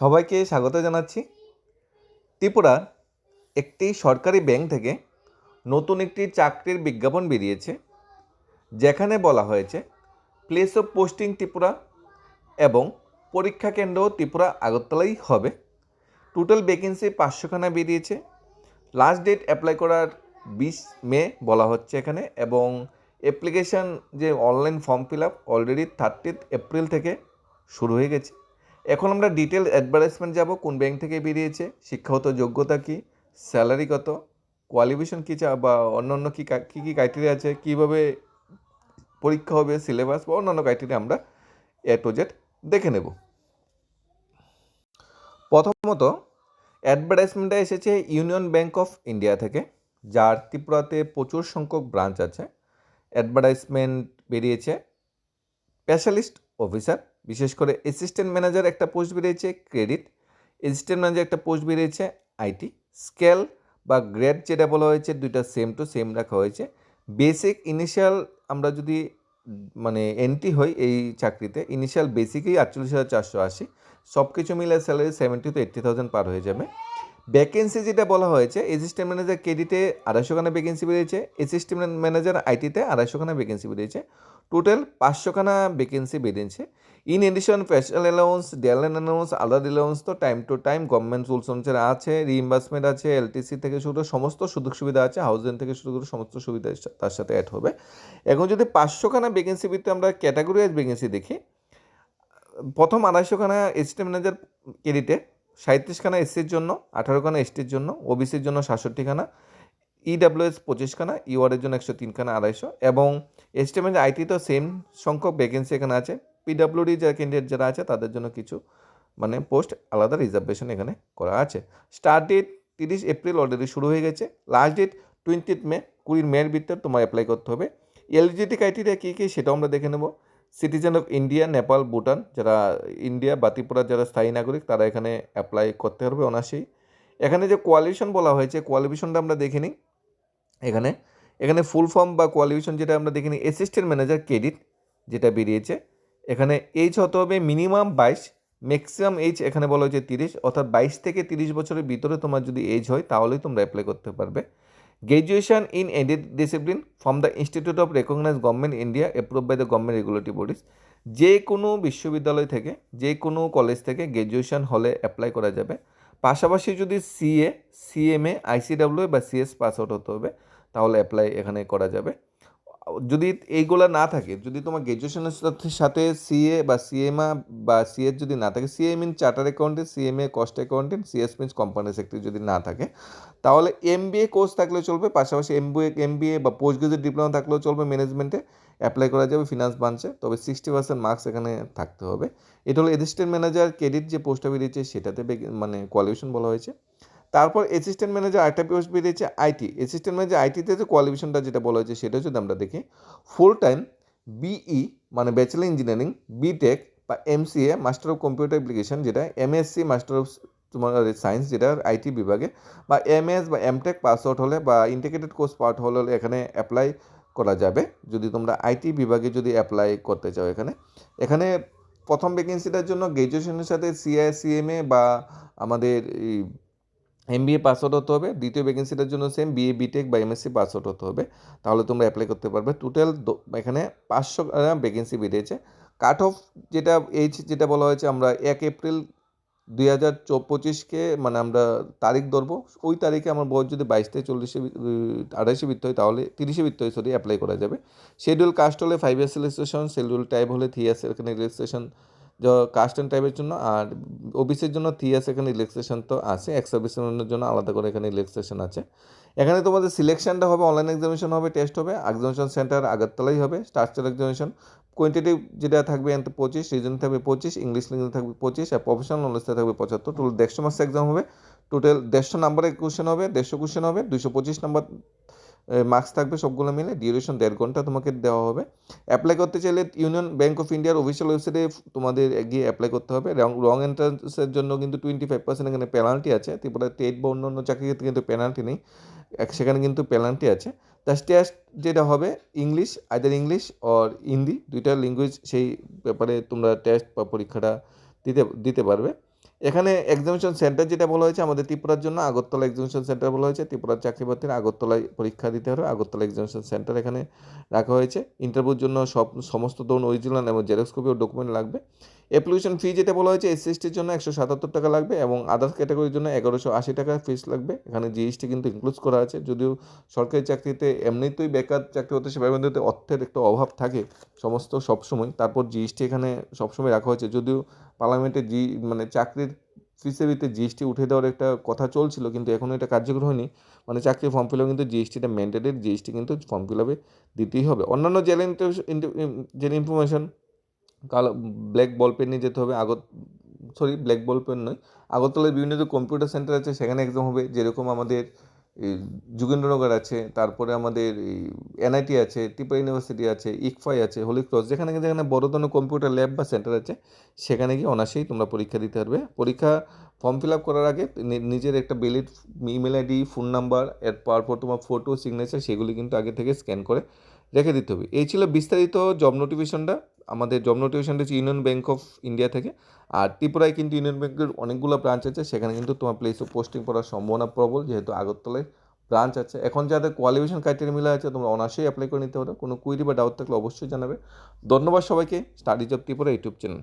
সবাইকে স্বাগত জানাচ্ছি। ত্রিপুরার একটি সরকারি ব্যাংক থেকে নতুন একটি চাকরির বিজ্ঞাপন বেরিয়েছে, যেখানে বলা হয়েছে প্লেস অফ পোস্টিং ত্রিপুরা এবং পরীক্ষা কেন্দ্র ত্রিপুরা আগরতলাই হবে। টোটাল ভ্যাকেন্সি পাঁচশোখানা বেরিয়েছে। লাস্ট ডেট অ্যাপ্লাই করার বিশ মে বলা হচ্ছে এখানে এবং অ্যাপ্লিকেশান যে online form fill up already thirtieth April থেকে শুরু হয়ে গেছে। এখন আমরা ডিটেল অ্যাডভার্টাইজমেন্ট যাব, কোন ব্যাংক থেকে বেরিয়েছে, শিক্ষাগত যোগ্যতা কী স্যালারি কত কোয়ালিফিকেশন কী চা, বা অন্য অন্য কী কা- কী ক্রাইটেরিয়া আছে, কীভাবে পরীক্ষা হবে সিলেবাস বা অন্যান্য ক্রাইটেরিয়া আমরা এ টু জেড দেখে নেব। প্রথমত অ্যাডভার্টাইজমেন্টটা এসেছে ইউনিয়ন ব্যাংক অফ ইন্ডিয়া থেকে, যার ত্রিপুরাতে প্রচুর সংখ্যক ব্রাঞ্চ আছে। অ্যাডভার্টাইজমেন্ট বেরিয়েছে স্পেশালিস্ট অফিসার বিশেষ করে অ্যাসিস্ট্যান্ট ম্যানেজার একটা পোস্ট বেরিয়েছে ক্রেডিট অ্যাসিস্ট্যান্ট ম্যানেজার একটা পোস্ট বেরিয়েছে আইটি স্কেল বা গ্রেড যেটা বলা হয়েছে দুইটা সেম টু সেম রাখা হয়েছে। বেসিক ইনিশিয়াল আমরা যদি মানে এন্ট্রি হই এই চাকরিতে ইনিশিয়াল বেসিকই আটচল্লিশ হাজার চারশো আশি সব কিছু মিলে salary seventy two eighty thousand পার হয়ে যাবে। ভ্যাকেন্সি যেটা বলা হয়েছে অ্যাসিস্ট্যান্ট ম্যানেজার ক্রেডিটে আড়াইশোখানা ভ্যাকেন্সি বেরিয়েছে অ্যাসিস্ট্যান্ট ম্যানেজার আইটিতে আড়াইশোখানা ভ্যাকেন্সি বেরিয়েছে। টোটাল পাঁচশোখানা ভ্যাকেন্সি বেরিয়েছে। In addition special allowance dearness allowance আলাদা অ্যালাউন্স তো time to time government rules অনুসারে আছে রিইম্বার্সমেন্ট আছে এলটিসি থেকে শুরু করে সমস্ত সুযোগ সুবিধা আছে হাউজিং থেকে শুরু করে সমস্ত সুবিধা তার সাথে অ্যাড হবে। এখন যদি পাঁচশোখানা ভ্যাকেন্সি ভিত্তিতে আমরা ক্যাটাগরি ওয়াইজ ভ্যাকেন্সি দেখি, প্রথম আড়াইশোখানা এসিস্ট্যান্ট ম্যানেজার ক্রেডিটে সাঁত্রিশখানা এসসির জন্য, আঠারোখানা এসটির জন্য ওবিসির জন্য সাতষট্টিখানা ইডাব্লিউএস পঁচিশখানা ইওয়ার্ডের জন্য একশো তিনখানা আড়াইশো এবং এস্টিমেন্ট আইটি তো সেম সংখ্যক ভ্যাকেন্সি এখানে আছে। পিডাব্লিউডি যারা ক্যান্ডিডেট যারা আছে, তাদের জন্য কিছু মানে পোস্ট আলাদা রিজার্ভেশন এখানে করা আছে। স্টার্ট ডেট তিরিশ এপ্রিল অলরেডি শুরু হয়ে গেছে। লাস্ট ডেট টোয়েন্টিথ মে কুড়ির মেয়ের ভিতর তোমার অ্যাপ্লাই করতে হবে। এলিজিবিলিটি ক্রাইটেরিয়া কী কী, সেটাও আমরা দেখে নেব। Citizen of India Nepal Bhutan যারা ইন্ডিয়া বা ত্রিপুরার যারা স্থায়ী নাগরিক, তারা এখানে অ্যাপ্লাই করতে পারবে অনায়াসেই। এখানে যে কোয়ালিফিকেশন বলা হয়েছে কোয়ালিফিকেশনটা আমরা দেখে নিই। এখানে এখানে ফুল ফর্ম বা কোয়ালিফিকেশন যেটা আমরা দেখে নিই অ্যাসিস্ট্যান্ট ম্যানেজার ক্রেডিট যেটা বেরিয়েছে। এখানে এইজ হতে হবে মিনিমাম বাইশ ম্যাক্সিমাম এইজ এখানে বলা হয়েছে তিরিশ, অর্থাৎ বাইশ থেকে তিরিশ বছরের ভিতরে তোমার যদি এজ হয় তাহলেই তোমরা অ্যাপ্লাই করতে পারবে। Graduation in aided discipline from the institute of recognise government India approve by the government regulatory bodies যে কোনো বিশ্ববিদ্যালয় থেকে, যে কোনো কলেজ থেকে গ্র্যাজুয়েশন হলে অ্যাপ্লাই করা যাবে। পাশাপাশি যদি সিএ সিএমএ আইসিডাব্লিউ বা সিএস পাস আউট হতে হবে, তাহলে অ্যাপ্লাই এখানে করা যাবে। যদি এইগুলো না থাকে, যদি তোমার গ্র্যাজুয়েশনের সাথে সাথে সিএ বা সিএমআ বা সিএস যদি না থাকে CA mean charter accountant CMA cost accountant CS means company secretary যদি না থাকে, তাহলে এমবিএ কোর্স থাকলেও চলবে, পাশাপাশি এমবিএ এমবিএ বা পোস্ট গ্রাজুয়েট ডিপ্লোমা থাকলেও চলবে ম্যানেজমেন্টে অ্যাপ্লাই করা যাবে ফিনান্স ব্রাঞ্চে তবে সিক্সটি পার্সেন্ট মার্কস এখানে থাকতে হবে। এটা হলো অ্যাসিস্ট্যান্ট ম্যানেজার ক্রেডিট যে পোস্টটা বেরিয়েছে সেটাতে মানে কোয়ালিফিকেশন বলা হয়েছে। তারপর অ্যাসিস্ট্যান্ট ম্যানেজার আরেকটা পোস্ট বেরিয়েছে আইটি অ্যাসিস্ট্যান্ট ম্যানেজার আইটিতে যে কোয়ালিফিকেশনটা যেটা বলা হয়েছে সেটা যদি আমরা দেখি ফুল টাইম বিই মানে ব্যাচেলার ইঞ্জিনিয়ারিং বিটেক বা MCA master of computer application যেটা এমএসসি মাস্টার অফ তোমার সায়েন্স যেটা আইটি বিভাগে, বা এমএস বা এমটেক পাস আউট হলে বা ইন্টিগ্রেটেড কোর্স পার্ট হলে এখানে অ্যাপ্লাই করা যাবে। যদি তোমরা আইটি বিভাগে যদি অ্যাপ্লাই করতে চাও এখানে। এখানে প্রথম ভ্যাকেন্সিটার জন্য গ্র্যাজুয়েশনের সাথে সিআইসিএমএ বা আমাদের এমবিএ পাস আউট হতে হবে, দ্বিতীয় ভ্যাকেন্সিটার জন্য সেম বিএ বিটেক বা এমএসসি পাস আউট হতে হবে। তাহলে তোমরা অ্যাপ্লাই করতে পারবে। টোটাল এখানে পাঁচশো ভ্যাকেন্সি বেরিয়েছে। কাট অফ যেটা এইজ যেটা বলা হয়েছে, আমরা এক এপ্রিল দুই হাজার পঁচিশকে মানে আমরা তারিখ ধরবো। ওই তারিখে আমার বয়স যদি বাইশ থেকে চল্লিশে আড়াইশে বৃত্ত হয়, তাহলে তিরিশে বৃত্ত হয় সরি অ্যাপ্লাই করা যাবে। শিডিউল কাস্ট হলে five years registration schedule type হলে থ্রি ইয়ার্স এখানে রেজিস্ট্রেশন কাস্ট অ্যান্ড টাইপের জন্য আর ওবিসির জন্য থ্রি ইয়ার্স এখানে রিল্যাক্সেশন তো আছে এক্স সার্ভিসের জন্য আলাদা করে এখানে রিল্যাক্সেশন আছে। এখানে তোমাদের সিলেকশনটা হবে অনলাইন এক্সামিনেশন হবে টেস্ট হবে এক্সামিনেশন সেন্টার আগরতলাই হবে স্ট্রাকচার এক্সামিনেশন কোয়ান্টিটিভ যেটা থাকবে এতে পঁচিশ রিজন থাকবে পঁচিশ ইংলিশ লিঙ্গে থাকবে পঁচিশ, আর প্রফেশনাল নলেজটা থাকবে পঁচাত্তর। টোটাল দেড়শো মার্কস এক্সাম হবে টোটাল দেড়শো নাম্বারের কোশ্চেন হবে, দেড়শো কোশ্চেন হবে দুশো পঁচিশ নাম্বার মার্কস থাকবে সবগুলো মিলে ডিউরেশন দেড় ঘণ্টা তোমাকে দেওয়া হবে। অ্যাপ্লাই করতে চাইলে ইউনিয়ন ব্যাঙ্ক অফ ইন্ডিয়ার অফিসিয়াল ওয়েবসাইটে তোমাদের গিয়ে অ্যাপ্লাই করতে হবে। রং এন্ট্রান্সের জন্য কিন্তু টোয়েন্টি ফাইভ পার্সেন্ট এখানে পেনাল্টি আছে। ত্রিপুরা টেট বা অন্য অন্য চাকরির ক্ষেত্রে কিন্তু পেনাল্টি নেই। সেখানে কিন্তু পেনাল্টি আছে। তার টেস্ট যেটা হবে English either English or Hindi দুইটা ল্যাঙ্গুয়েজ সেই ব্যাপারে তোমরা টেস্ট বা পরীক্ষাটা দিতে দিতে পারবে। এখানে এক্সামিনেশন সেন্টার যেটা বলা হয়েছে, আমাদের ত্রিপুরার জন্য আগরতলা এক্সামিনেশন সেন্টার বলা হয়েছে। ত্রিপুরার চাকরি আগরতলায় পরীক্ষা দিতে হবে। আগরতলা এক্সামিনেশন সেন্টার এখানে রাখা হয়েছে। ইন্টারভিউর জন্য সব, সমস্ত ধরুন অরিজিনাল এবং জেরক্স কপি ও ডকুমেন্ট লাগবে। অ্যাপ্লিকেশন ফি যেটা বলা হয়েছে এসসি এসটির জন্য একশো সাতাত্তর টাকা লাগবে এবং আদার্স ক্যাটাগরির জন্য এগারোশো আশি টাকা ফিস লাগবে। এখানে জিএসটি কিন্তু ইনক্লুড করা আছে। যদিও সরকারি চাকরিতে এমনিতেই বেকার চাকরি হতে সেবা বন্ধুতে অর্থের একটা অভাব থাকে সমস্ত সবসময়। তারপর জিএসটি এখানে সবসময় রাখা হয়েছে। যদিও পার্লামেন্টে জি মানে চাকরির ফিসেবিতে জিএসটি উঠে দেওয়ার একটা কথা চলছিল, কিন্তু এখনও এটা কার্যকর হয়নি। মানে চাকরি ফর্ম ফিল কিন্তু জিএসটিটা ম্যান্ডেটেড জিএসটি কিন্তু ফর্ম ফিল আপে দিতেই হবে। অন্যান্য জেলা যে ইনফরমেশন কালো ব্ল্যাক বল পেন নিয়ে যেতে হবে, আগত সরি ব্ল্যাক বল পেন নয় আগরতলায় বিভিন্ন যে কম্পিউটার সেন্টার আছে, সেখানে এক্সাম হবে, যেরকম আমাদের যোগেন্দ্রনগর আছে, তারপরে আমাদের এনআইটি আছে ত্রিপুরা ইউনিভার্সিটি আছে ইকফাই আছে হোলি ক্রস যেখানে যেখানে বড় ধরনের কম্পিউটার ল্যাব বা সেন্টার আছে, সেখানে গিয়ে অনায়াসেই তোমরা পরীক্ষা দিতে পারবে। পরীক্ষা ফর্ম ফিল আপ করার আগে নিজের একটা valid email ID phone number এর পর তোমার ফটো সিগনেচার সেগুলি কিন্তু আগে থেকে স্ক্যান করে রেখে দিতে হবে। এই ছিল বিস্তারিত জব নোটিফিকেশনটা আমাদের জব নোটিফিকেশনটা হচ্ছে ইউনিয়ন ব্যাঙ্ক অফ ইন্ডিয়া থেকে। আর ত্রিপুরায় কিন্তু ইউনিয়ন ব্যাঙ্কের অনেকগুলো ব্রাঞ্চ আছে। সেখানে কিন্তু তোমার প্লেস অফ পোস্টিং করার সম্ভাবনা প্রবল, যেহেতু আগরতলায় ব্রাঞ্চ আছে। এখন যাদের কোয়ালিফিকেশন ক্রাইটেরিয়া মিলে আছে, তোমরা অনার্সেই অ্যাপ্লাই করে নিতে পারো। কোনো কুইরি বা ডাউট থাকলে অবশ্যই জানাবে। ধন্যবাদ সবাইকে। Studies job Tripura YouTube channel